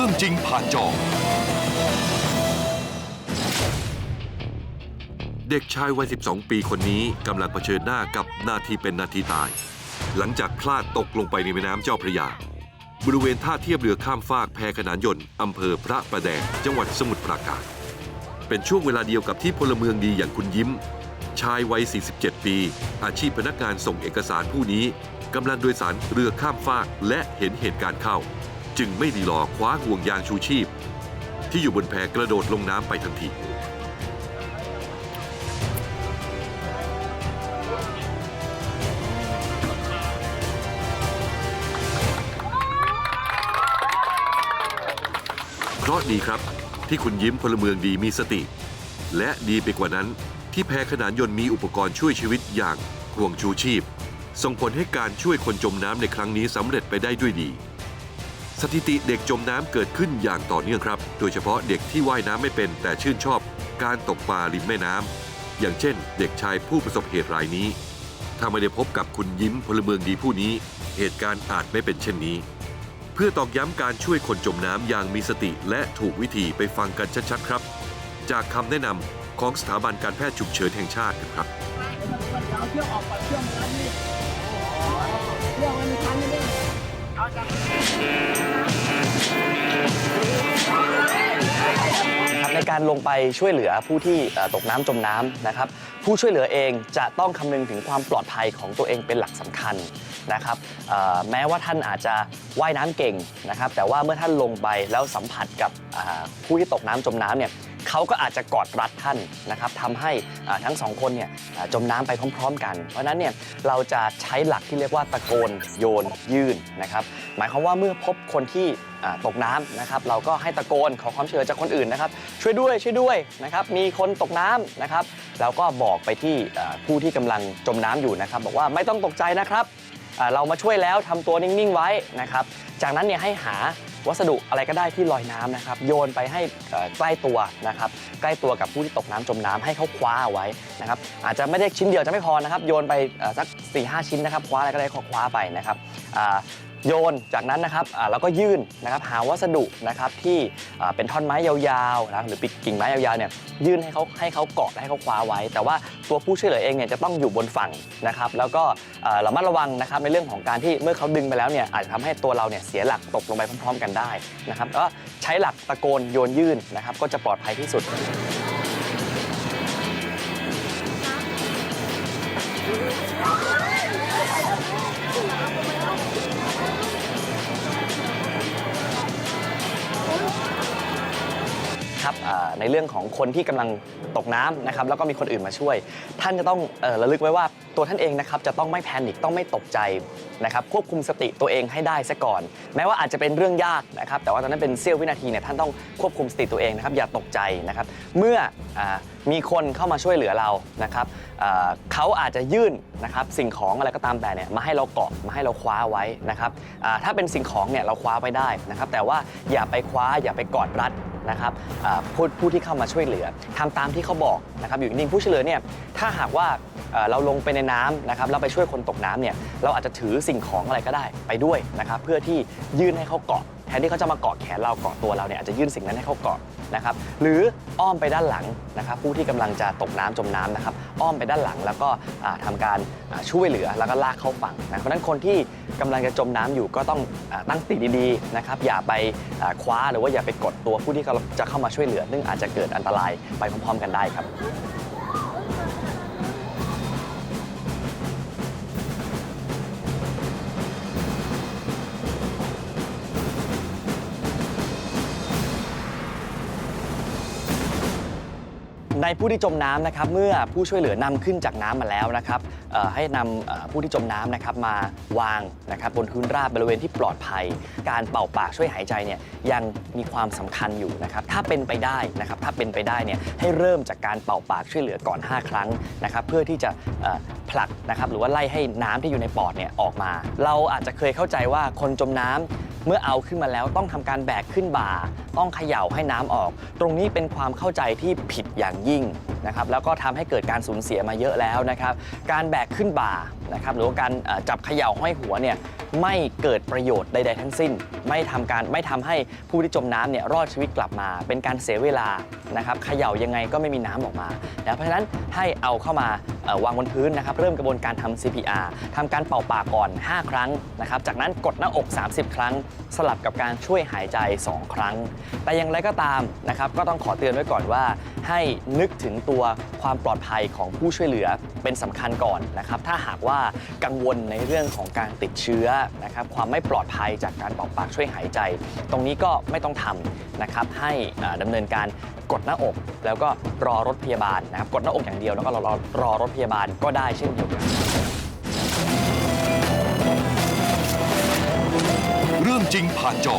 รื่องจริงผ่านจอ เด็กชายวัย 12 ปีคนนี้กำลังเผชิญหน้ากับนาทีเป็นนาทีตาย หลังจากพลาดตกลงไปในแม่น้ำเจ้าพระยา บริเวณท่าเทียบเรือข้ามฟากแพขนานยนต์อำเภอพระประแดงจังหวัดสมุทรปราการ เป็นช่วงเวลาเดียวกับที่พลเมืองดีอย่างคุณยิ้ม ชายวัย 47 ปี อาชีพพนักงานส่งเอกสารผู้นี้กำลังโดยสารเรือข้ามฟากและเห็นเหตุการณ์เข้า จึงไม่ดีรอคว้าห่วงยางชูชีพ ที่อยู่บนแพกระโดดลงน้ำไปทันทีเพราะดีครับที่คุณยิ้มพลเมืองดีมีสติ และดีไปกว่านั้นที่แพขนานยนต์มีอุปกรณ์ช่วยชีวิตอย่างห่วงชูชีพ ส่งผลให้การช่วยคนจมน้ำในครั้งนี้สำเร็จไปได้ด้วยดี สถิติเด็กจมน้ำเกิดขึ้นอย่างต่อเนื่องครับ โดยเฉพาะเด็กที่ว่ายน้ำไม่เป็นแต่ชื่นชอบการตกปลาริมแม่น้ำอย่างเช่น เด็กชายผู้ประสบเหตุรายนี้ ถ้าไม่ได้พบกับคุณยิ้มพลเมืองดีผู้นี้ เหตุการณ์อาจไม่เป็นเช่นนี้ เพื่อตอกย้ำการช่วยคนจมน้ำอย่างมีสติและถูกวิธีไปฟังกันชัดๆครับ จากคำแนะนำของสถาบันการแพทย์ฉุกเฉินแห่งชาติครับเอาเชือออกก่อนเชือกมันนี่เชือกมันพันไม่ได้ ครับในการลงไปช่วยเหลือผู้ที่ตกน้ำจมน้ำนะครับ ผู้ช่วยเหลือเองจะต้องคำนึงถึงความปลอดภัยของตัวเองเป็นหลักสำคัญนะครับแม้ว่าท่านอาจจะว่ายน้ำเก่งนะครับ แต่ว่าเมื่อท่านลงไปแล้วสัมผัสกับผู้ที่ตกน้ำจมน้ำเนี่ย เขาก็อาจจะกอดรัดท่านนะครับทำให้ทั้งสองคนเนี่ยจมน้ำไปพร้อม ๆ กัน เพราะฉะนั้นเนี่ยเราจะใช้หลักที่เรียกว่าตะโกนโยนยื่นนะครับหมายความว่าเมื่อพบคนที่ตกน้ำนะครับเราก็ให้ตะโกนขอความช่วยเหลือจากคนอื่นนะครับ ช่วยด้วยช่วยด้วยนะครับมีคนตกน้ำนะครับแล้วก็บอกไปที่ผู้ที่กำลังจมน้ำอยู่นะครับ บอกว่าไม่ต้องตกใจนะครับเรามาช่วยแล้วทำตัวนิ่งๆไว้นะครับ จากนั้นเนี่ยให้หา วัสดุอะไรก็ได้ที่ลอยน้ำนะครับโยนไปให้ใกล้ตัวนะครับใกล้ตัวกับผู้ที่ตกน้ำจมน้ำให้เขาคว้าเอาไว้นะครับอาจจะไม่ได้ชิ้นเดียวจะไม่พอนะครับโยนไปสัก4ีหชิ้นนะครับคว้าอะไรก็ได้ขอคว้าไปนะครับ โยนจากนั้นนะครับเราก็ยื่นนะครับหาวัสดุนะครับที่เป็นท่อนไม้ยาวๆนะหรือปิดกิ่งไม้ยาวๆเนี่ยยื่นให้เขาให้เขาเกาะให้เขาคว้าไว้ แต่ว่าตัวผู้ช่วยเหลือเองเนี่ยจะต้องอยู่บนฝั่งนะครับแล้วก็เระมัดระวังนะครับในเรื่องของการที่เมื่อเขาดึงไปแล้วเนี่ยอาจจะทำให้ตัวเราเนี่ยเสียหลักตกลงไปพร้อม ๆ กันได้นะครับแล้วก็ใช้หลักตะโกนโยนยื่นนะครับก็จะปลอดภัยที่สุด ครับในเรื่องของคนที่กำลังตกน้ำนะครับแล้วก็มีคนอื่นมาช่วย ท่านจะต้องระลึกไว้ว่าตัวท่านเองนะครับจะต้องไม่แพนิคต้องไม่ตกใจนะครับควบคุมสติตัวเองให้ได้ซะก่อน แม้ว่าอาจจะเป็นเรื่องยากนะครับแต่ว่าตอนนั้นเป็นเสี้ยววินาทีเนี่ยท่านต้องควบคุมสติตัวเองนะครับอย่าตกใจนะครับเมื่ออมีคนเข้ามาช่วยเหลือเรานะครับเขาอาจจะยื่นนะครับสิ่งของอะไรก็ตามแต่เนี่ยมาให้เราเกาะมาให้เราคว้าไว้นะครับถ้าเป็นสิ่งของเนี่ยเราคว้าไว้ได้นะครับแต่ว่าอย่าไปคว้าอย่าไปกอดรัด นะครับผู้ผู้ที่เข้ามาช่วยเหลือทำตามที่เขาบอกนะครับอยู่นิ่งๆผู้ช่วยเหลือเนี่ยถ้าหากว่าเอ่อเราลงไปในน้ำนะครับแล้วไปช่วยคนตกน้ำเนี่ยเราอาจจะถือสิ่งของอะไรก็ได้ไปด้วยนะครับเพื่อที่ยื่นให้เขาเกาะ แทนที่เขาจะมาเกาะแขนเราเกาะตัวเราเนี่ยอาจจะยื่นสิ่งนั้นให้เขาเกาะนะครับหรืออ้อมไปด้านหลังนะครับผู้ที่กำลังจะตกน้ำจมน้ำนะครับอ้อมไปด้านหลังแล้วก็ทำาการช่วยเหลือแล้วก็ลากเข้าฝั่งนะเพราะนั้นคนที่กำลังจะจมน้ำอยู่ก็ต้องตั้งสติดีๆนะครับอย่าไปคว้าหรือว่าอย่าไปกดตัวผู้ที่จะเข้ามาช่วยเหลือ ซึ่งอาจจะเกิดอันตรายไปพร้อมๆ กันได้ครับ ในผู้ที่จมน้ำนะครับเมื่อผู้ช่วยเหลือนำขึ้นจากน้ำมาแล้วนะครับเอ่อให้นำเอ่อผู้ที่จมน้ำนะครับมาวางนะครับบนพื้นราบบริเวณที่ปลอดภัย การเป่าปากช่วยหายใจเนี่ยยังมีความสำคัญอยู่นะครับถ้าเป็นไปได้นะครับถ้าเป็นไปได้เนี่ยให้เริ่มจากการเป่าปากช่วยเหลือก่อน 5 ครั้งนะครับเพื่อที่จะเอ่อผลักนะครับหรือว่าไล่ให้น้ำที่อยู่ในปอดเนี่ยออกมา เราอาจจะเคยเข้าใจว่าคนจมน้ำ เมื่อเอาขึ้นมาแล้วต้องทำการแบกขึ้นบ่า ต้องเขย่าให้น้ำออก ตรงนี้เป็นความเข้าใจที่ผิดอย่างยิ่งนะครับแล้วก็ทำให้เกิดการสูญเสียมาเยอะแล้วนะครับ การแบกขึ้นบ่า นะครับหรือว่าการจับเขย่าห้อยหัวเนี่ยไม่เกิดประโยชน์ใด ๆ ทั้งสิ้น ไม่ทำการไม่ทำให้ผู้ที่จมน้ำเนี่ยรอดชีวิตกลับมา เป็นการเสียเวลานะครับเขย่ายังไงก็ไม่มีน้ำออกมานะเพราะฉะนั้นให้เอาเข้ามาวางบนพื้นนะครับ เริ่มกระบวนการทำ CPR ทำการเป่าปากก่อน 5 ครั้งนะครับ จากนั้นกดหน้าอก 30 ครั้ง สลับกับการช่วยหายใจ 2 ครั้ง แต่อย่างไรก็ตามนะครับก็ต้องขอเตือนไว้ก่อนว่า ให้นึกถึงตัวความปลอดภัยของผู้ช่วยเหลือเป็นสำคัญก่อนนะครับถ้าหากว่ากังวลในเรื่องของการติดเชื้อนะครับความไม่ปลอดภัยจากการเป่าปากช่วยหายใจ ตรงนี้ก็ไม่ต้องทำนะครับให้เอ่อดำเนินการกดหน้าอก แล้วก็รอรถพยาบาลนะครับกดหน้าอกอย่างเดียวแล้วก็รอรอรถพยาบาลก็ได้เช่นเดียวกันเรื่องจริงผ่านจอ